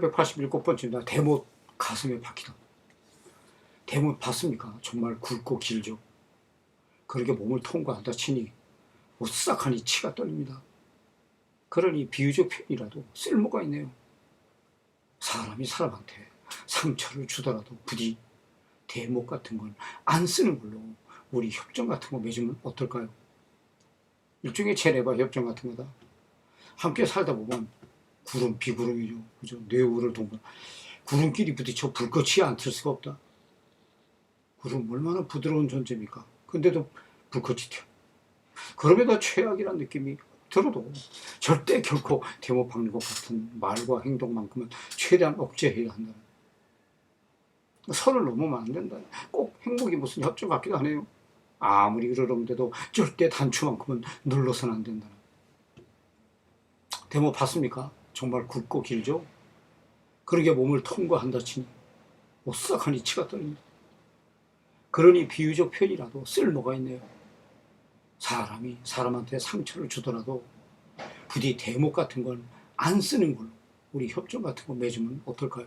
887번째입니다. 대못 가슴에 박히다. 대못 봤습니까? 정말 굵고 길죠. 그렇게 몸을 통과한다 치니 오싹하니 치가 떨립니다. 그러니 비유적 표현이라도 쓸모가 있네요. 사람이 사람한테 상처를 주더라도 부디 대목 같은 건 안 쓰는 걸로 우리 협정 같은 거 맺으면 어떨까요? 일종의 제네바 협정 같은 거다. 함께 살다 보면 구름 비구름이죠. 그죠? 뇌우를 동반. 구름끼리 부딪혀 불꽃이 안 틀 수가 없다. 구름 얼마나 부드러운 존재입니까? 근데도 불꽃이 튀어. 그럼에도 최악이란 느낌이 들어도 절대 결코 것 같은 말과 행동만큼은 최대한 억제해야 한다. 선을 넘으면 안 된다. 꼭 행복이 무슨 협정 같기도 하네요. 아무리 그러는데도 절대 단추만큼은 눌러서는 안 된다. 대모 봤습니까? 정말 굵고 길죠? 그러게 몸을 통과한다 치니 오싹하니 치가 떨립니다. 그러니 비유적 표현이라도 쓸모가 있네요. 사람이 사람한테 상처를 주더라도 부디 대목 같은 건 안 쓰는 걸로 우리 협정 같은 거 맺으면 어떨까요?